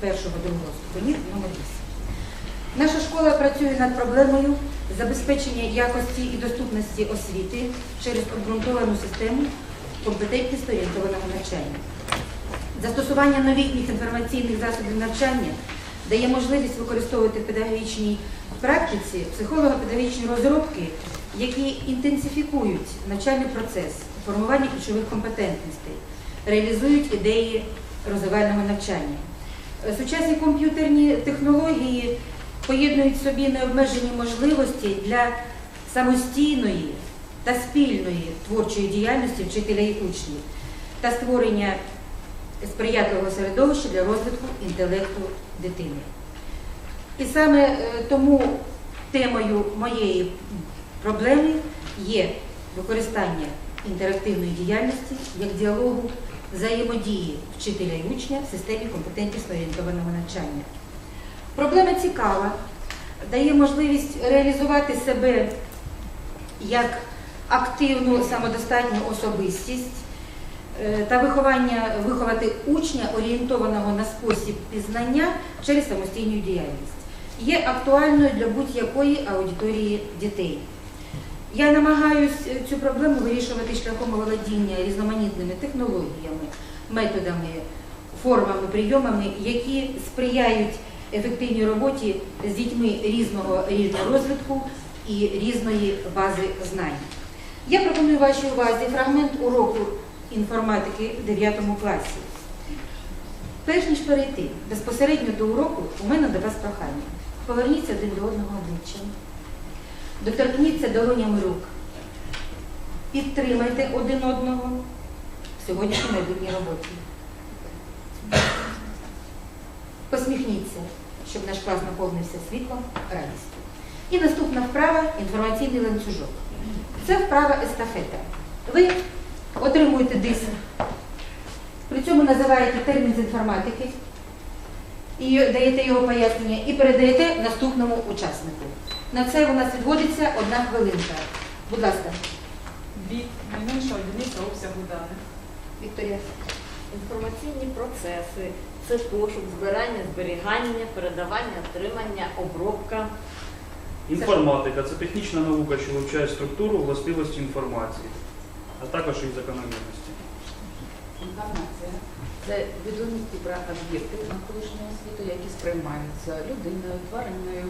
першого другого ступенів номер 8. Наша школа працює над проблемою забезпечення якості і доступності освіти через обґрунтовану систему компетентність орієнтованого навчання. Застосування новітніх інформаційних засобів навчання дає можливість використовувати в педагогічній практиці психолого-педагогічні розробки, які інтенсифікують навчальний процес, формування ключових компетентностей, реалізують ідеї розвивального навчання. Сучасні комп'ютерні технології поєднують в собі необмежені можливості для самостійної та спільної творчої діяльності вчителя і учнів та створення сприятливого середовища для розвитку інтелекту дитини. І саме е, тому темою моєї проблеми є використання інтерактивної діяльності як діалогу взаємодії вчителя і учня в системі компетентнісно орієнтованого навчання. Проблема цікава, дає можливість реалізувати себе як активну самодостатню особистість е, та виховання, виховати учня, орієнтованого на спосіб пізнання через самостійну діяльність. Є актуальною для будь-якої аудиторії дітей. Я намагаюся цю проблему вирішувати шляхом володіння різноманітними технологіями, методами, формами, прийомами, які сприяють ефективній роботі з дітьми різного рівня розвитку і різної бази знань. Я пропоную вашій увазі фрагмент уроку інформатики в 9 класі. Перш ніж перейти безпосередньо до уроку, у мене до вас прохання. Поверніться один до одного обличчям. Доторкніться долонями рук. Підтримайте один одного в сьогоднішній майбутній роботі. Посміхніться, щоб наш клас наповнився світлом, радістю. І наступна вправа інформаційний ланцюжок. Це вправа естафета. Ви отримуєте диск, при цьому називаєте термін з інформатики і даєте його пояснення і передаєте наступному учаснику. На це у нас відводиться одна хвилинка. Будь ласка, Біт найменша одиниця обсягу даних. Вікторія. Інформаційні процеси це пошук, збирання, зберігання, передавання, отримання, обробка. Інформатика це технічна наука, що вивчає структуру, властивості інформації, а також їх закономірності. Інформація це відомості про об'єкти навколишнього світу, які сприймаються людиною, твариною,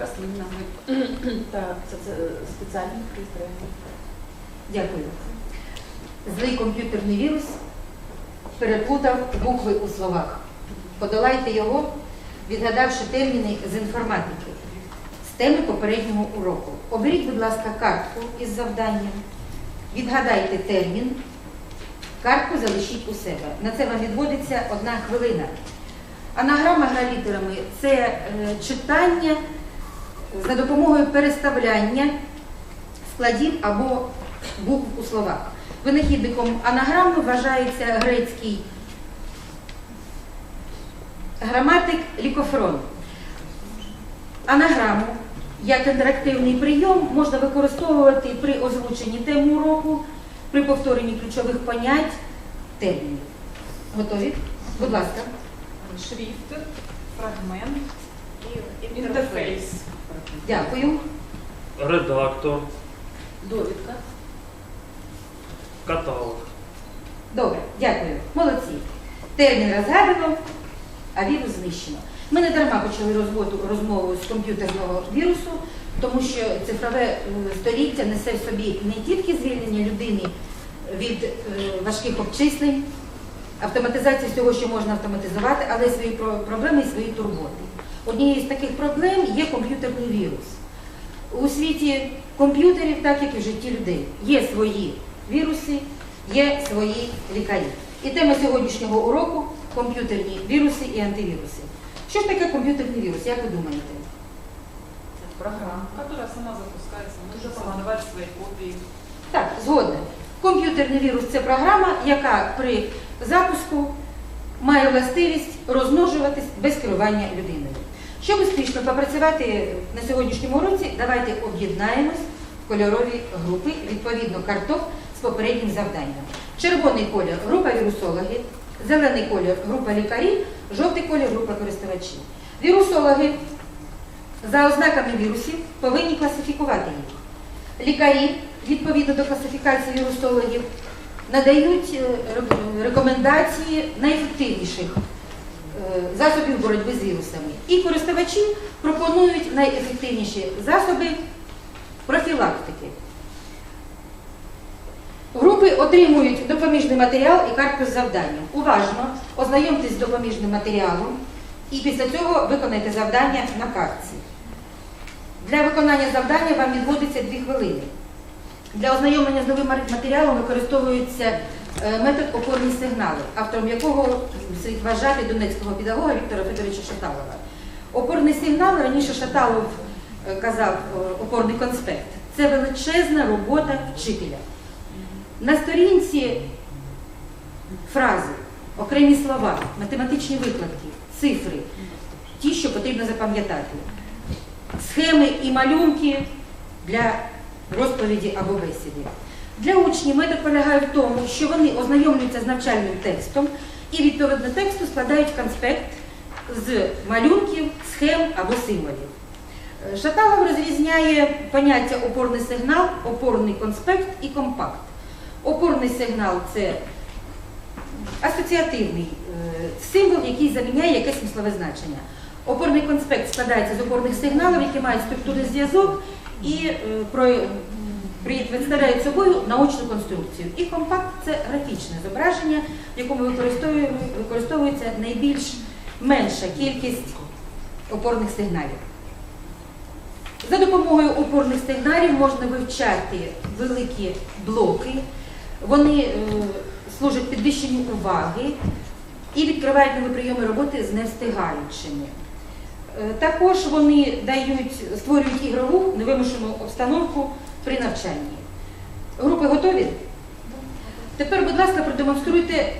рослинами та соці- спеціальними пристроями. Дякую. Злий комп'ютерний вірус переплутав букви у словах. Подолайте його, відгадавши терміни з інформатики з теми попереднього уроку. Оберіть, будь ласка, картку із завданням, відгадайте термін, картку залишіть у себе. На це вам відводиться одна хвилина. Анаграма гра літерами це е, читання за допомогою переставляння складів або букв у словах. Винахідником анаграми вважається грецький граматик Лікофрон. Анаграму як інтерактивний прийом можна використовувати при озвученні тем уроку, при повторенні ключових понять, термінів. Готові? Будь ласка. Шрифт, фрагмент, І інтерфейс. Дякую. Редактор, Довідка. каталог. Добре, дякую. Молодці. Термін розгадано, а вірус знищено. Ми не дарма почали розводу, розмову з комп'ютерного вірусу, тому що цифрове е, століття несе в собі не тільки звільнення людини від е, важких обчислень, автоматизація всього, що можна автоматизувати, але й свої проблеми і свої турботи. Однією з таких проблем є комп'ютерний вірус. У світі комп'ютерів, так як і в житті людей, є свої віруси, є свої лікарі. І тема сьогоднішнього уроку комп'ютерні віруси і антивіруси. Що ж таке комп'ютерний вірус, як ви думаєте? Программа, которая сама запускается, может создавать свои копии. Так, згодна. Комп'ютерний вірус це програма, яка при запуску має властивість розмножуватись без керування людиною. Щоб успішно попрацювати на сьогоднішньому уроці, давайте об'єднаємось в кольорові групи, відповідно карток з попереднім завданням. Червоний колір група вірусологів, зелений колір група лікарів, Жовтий колір група користувачів. Вірусологи за ознаками вірусів повинні класифікувати їх. Лікарі, відповідно до класифікації вірусологів, надають е, рекомендації найефективніших засобів боротьби з вірусами. І користувачі пропонують найефективніші засоби профілактики. Групи отримують допоміжний матеріал і картку з завданням. Уважно ознайомтесь з допоміжним матеріалом і після цього виконайте завдання на картці. Для виконання завдання вам відводиться 2 хвилини. Для ознайомлення з новим матеріалом використовується е, метод опорні сигнали, автором якого вважати донецького педагога Віктора Федоровича Шаталова. Опорний сигнал раніше Шаталов е, казав е, опорний конспект. Це величезна робота вчителя. На сторінці фрази, окремі слова, математичні викладки, цифри, ті, що потрібно запам'ятати, схеми і малюнки для розповіді або бесіди. Для учнів метод полягає в тому, що вони ознайомлюються з навчальним текстом і відповідно тексту складають конспект з малюнків, схем або символів. Е, Шаталов розрізняє поняття опорний сигнал, опорний конспект і компакт. Опорний сигнал це асоціативний е, символ, який заміняє якесь смислове значення. Опорний конспект складається з опорних сигналів, які мають структурний зв'язок і е, представляють собою наочну конструкцію. І компакт це графічне зображення, в якому використовується найбільш менша кількість опорних сигналів. За допомогою опорних сигналів можна вивчати великі блоки. Вони е, служать підвищенню уваги і відкривають нові прийоми роботи з невстигаючими. Е, Також вони дають, створюють ігрову невимушену обстановку при навчанні. Групи готові? Тепер, будь ласка, продемонструйте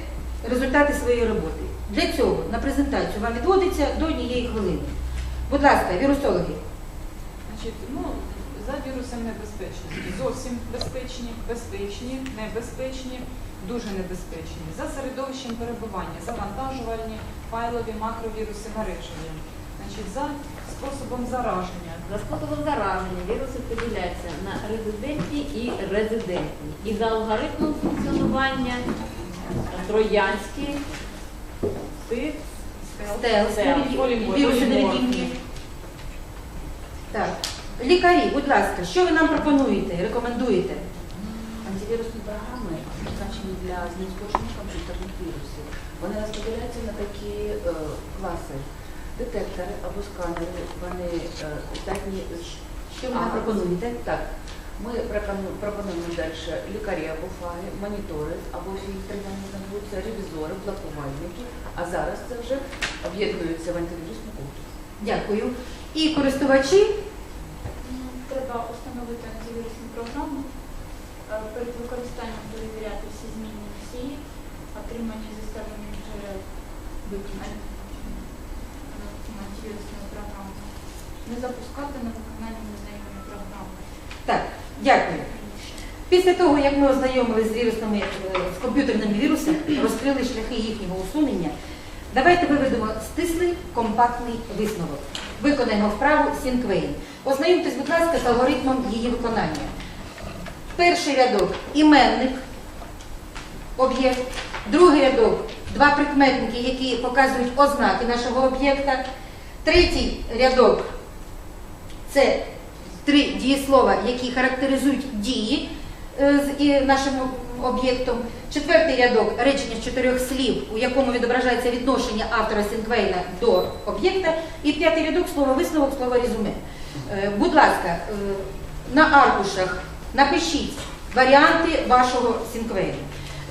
результати своєї роботи. Для цього на презентацію вам відводиться до однієї хвилини. Будь ласка, вірусологи. Значить, ну, за вірусом небезпечності. Зовсім безпечні, безпечні, небезпечні, дуже небезпечні. За середовищем перебування, завантажувальні, файлові, макровіруси, мережеві. Значить, за способом зараження. За способом зараження віруси поділяються на резидентні і резидентні. І за алгоритмом функціонування троянські, Стелс, Стелс, віруси. Так. Лікарі, будь ласка, що ви нам пропонуєте, рекомендуєте? Антивірусні програми призначені для знешкодження комп'ютерних вірусів. Вони розподіляються на такі е, класи. Детектори або сканери, вони е, здатні Що ви нам пропонуєте? Так, ми пропонуємо далі лікарі або фаги, монітори, або фільтри, вони ревізори, блокувальники, а зараз це вже об'єднується в антивірусну комплекс. Дякую. І користувачі, Треба встановити антивірусну програму, е, перед використанням перевіряти всі змінні носії, отримані зі сторонніх джерел е, програми. Не запускати на виконання незнайомі програми. так, дякую. Після того, як ми ознайомилися з вірусними, е, з комп'ютерними вірусами, розкрили шляхи їхнього усунення, давайте виведемо стислий компактний висновок. Виконаємо вправу Сінквейн. Ознайомтесь, будь ласка, з алгоритмом її виконання. Перший рядок іменник, об'єкт. Другий рядок два прикметники, які показують ознаки нашого об'єкта. Третій рядок це три дієслова, які характеризують дії е, з нашим об'єктом. Четвертий рядок речення з чотирьох слів, у якому відображається відношення автора Сінквейна до об'єкта. І п'ятий рядок слово висновок, слово резюме. Е, Будь ласка, е, на аркушах напишіть варіанти вашого Сінквейну.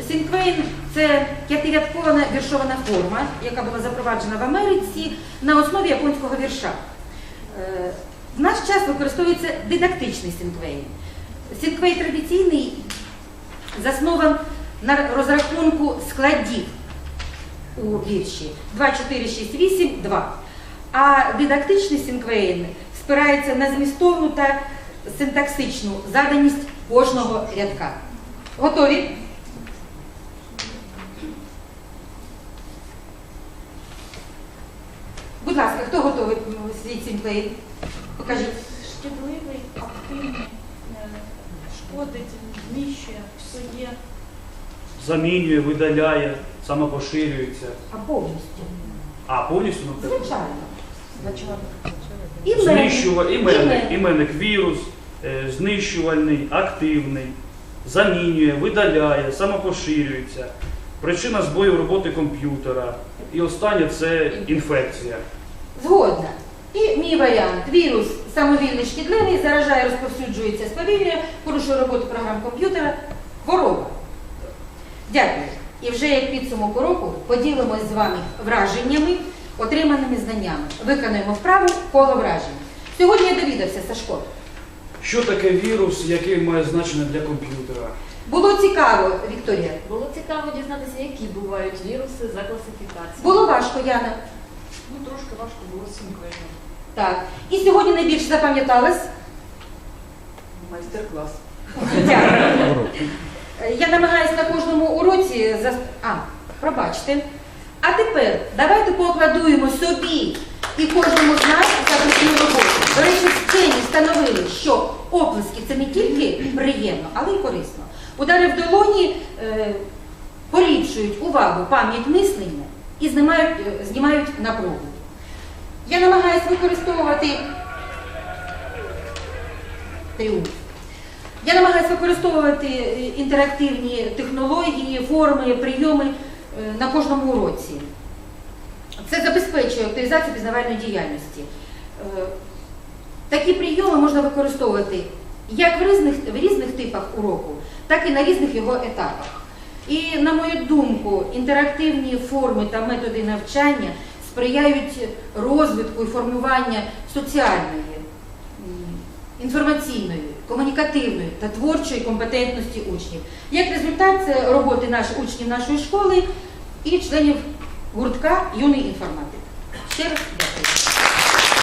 Сінквейн це п'ятирядкова віршована форма, яка була запроваджена в Америці на основі японського вірша. Е, В наш час використовується дидактичний сінквейн. Сінквей традиційний заснован на розрахунку складів у вірші 2, 4, 6, 8, 2. А дидактичний сінквейн спирається на змістовну та синтаксичну заданість кожного рядка. Готові? Будь ласка, хто готовий м, свій сімплей? Покажіть. Шкідливий, активний, е, шкодить, знищує, псує. Замінює, видаляє, самопоширюється. А повністю. А, повністю ну. Звичайно. Знищува, іменник, Іменник. іменник вірус, е, знищувальний, активний, замінює, видаляє, самопоширюється, причина збою роботи комп'ютера. І останнє це інфекція. Згодна. І мій варіант. Вірус самовільний шкідливий, заражає, розповсюджується, сповільнює, порушує роботу програм комп'ютера. Хвороба. Дякую. І вже як підсумок уроку поділимось з вами враженнями, отриманими знаннями. Виконаємо вправу коло вражень. Сьогодні я довідався, Сашко. Що таке вірус, який має значення для комп'ютера? Було цікаво, Вікторія. Було цікаво дізнатися, які бувають віруси за класифікацією. Було важко, Яна. Ну, трошки важко було синхронно. Так. І сьогодні найбільше запам'яталось. Майстер-клас. Дякую. Я намагаюся на кожному уроці за а, пробачте. А тепер давайте поаплодуємо собі і кожному з нас за таку роботу. До речі, вчені встановили, що оплески це не тільки приємно, але й корисно. Удари в долоні е, поліпшують увагу, пам'ять мислення і знімають, е, знімають напругу. Я намагаюся використовувати тріумф. Я намагаюся використовувати е, інтерактивні технології, форми, прийоми е, на кожному уроці. Це забезпечує активізацію пізнавальної діяльності. Такі прийоми можна використовувати як в різних, в різних типах уроку, так і на різних його етапах. І, на мою думку, інтерактивні форми та методи навчання сприяють розвитку і формуванню соціальної інформаційної, комунікативної та творчої компетентності учнів. Як результат, це роботи наших учнів нашої школи і членів гуртка юний інформатик. Ще раз дякую.